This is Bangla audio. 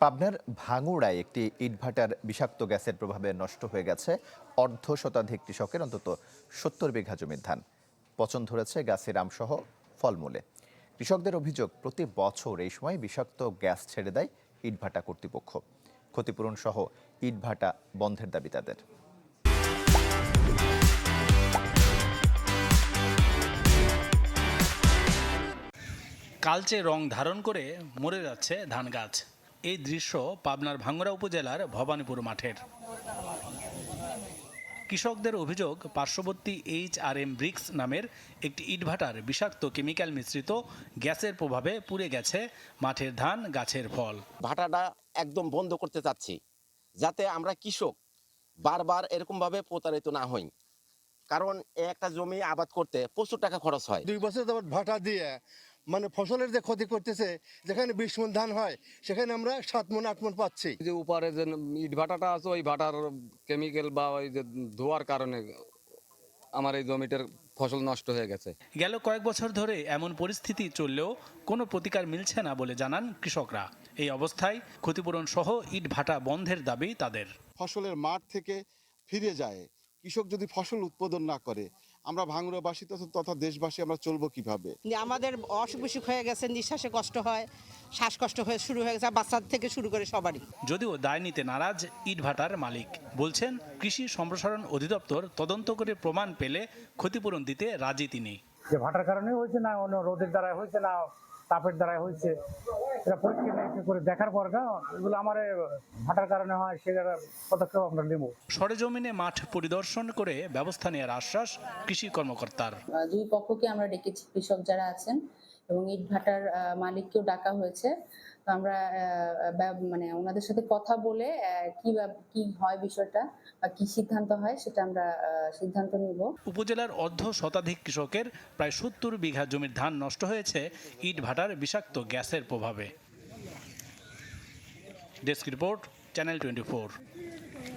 পাবনার ভাঙুড়ায় একটি ইটভাটার বিষাক্ত গ্যাসের প্রভাবে নষ্ট হয়ে গেছে অর্ধ শতাধিক কৃষকের, অন্তত সত্তর বিঘা জমির ধান। পচন ধরেছে গাছের আমসহ ফলমূলে। কৃষকদের অভিযোগ, প্রতি বছর এই সময় বিষাক্ত গ্যাস ছেড়ে দেয় ইটভাটা কর্তৃপক্ষ। ক্ষতিপূরণ সহ ইটভাটা বন্ধের দাবি তাদের। কালচে রং ধারণ করে মরে যাচ্ছে ধান গাছ এই দৃশ্য পাবনার ভাঙ্গরা উপজেলার ভবানীপুর মাঠের। কৃষকদের অভিযোগ পার্শ্ববর্তী এইচ আর এম ব্রিক্স নামের একটি ইটভাটার বিষাক্ত কেমিক্যাল মিশ্রিত গ্যাসের প্রভাবে পুড়ে গেছে মাঠের ধান গাছের ফল। ভাটাটা একদম বন্ধ করতে চাচ্ছি যাতে আমরা কৃষক বারবার এরকমভাবে প্রতারিত না হই। কারণ একটা জমি আবাদ করতে প্রচুর টাকা খরচ হয়। দুই বছর যাবত ভাটা দিয়ে মানে ফসলের যে ক্ষতি করতেছে যেখানে বিশ মন ধান হয় সেখানে আমরা সাত মন আট মন পাচ্ছি। যে উপরে যে ইট ভাটাটা আছে ওই ভাটার কেমিক্যাল বা ওই যে ধোয়ার কারণে আমার এই জমিটার ফসল নষ্ট হয়ে গেছে। গেল কয়েক বছর ধরে এমন পরিস্থিতি চললেও কোনো প্রতিকার মিলছে না বলে জানান কৃষকরা। এই অবস্থায় ক্ষতিপূরণ সহ ইট ভাটা বন্ধের দাবি তাদের। ফসলের মাঠ থেকে ফিরে যায়। কৃষক যদি ফসল উৎপাদন না করে আমরা ভাঙড়াবাসী তথা- তথা দেশবাসী আমরা চলবো কীভাবে? আমাদের অসুখ বিসুখ হয়ে গেছে নিঃশ্বাসে কষ্ট হয় শ্বাসকষ্ট হয়ে শুরু হয়ে গেছে বাচ্চার থেকে শুরু করে সবারই। যদিও দায় নিতে নারাজ ইটভাটার মালিক বলছেন কৃষি সম্প্রসারণ অধিদপ্তর তদন্ত করে প্রমাণ পেলে ক্ষতিপূরণ দিতে রাজি তিনি। যে ভাটার কারণে হয়েছে না অন্য রোদের দ্বারা হয়েছে না তাপের দ্বারা হয়েছে। এটা পরীক্ষা নিরীক্ষা করে দেখার পর না এগুলো আমার ভাটার কারণে হয় সেটার পদক্ষেপ আমরা নেব। সরেজমিনে মাঠ পরিদর্শন করে ব্যবস্থা নেওয়ার আশ্বাস কৃষি কর্মকর্তার। যদি দুই পক্ষকে আমরা ডেকেছি কৃষক যারা আছেন। এবং ইট ভাটার মালিককেও ডাকা হয়েছে। তো আমরা মানে ওনাদের সাথে কথা বলে কি কি হয় বিষয়টা বা কি সিদ্ধান্ত হয় সেটা আমরা সিদ্ধান্ত নিব। উপজেলার অর্ধ শতাধিক কৃষকের প্রায় সত্তর বিঘা জমির ধান নষ্ট হয়েছে ইট ভাটার বিষাক্ত গ্যাসের প্রভাবে। Desk report, channel twenty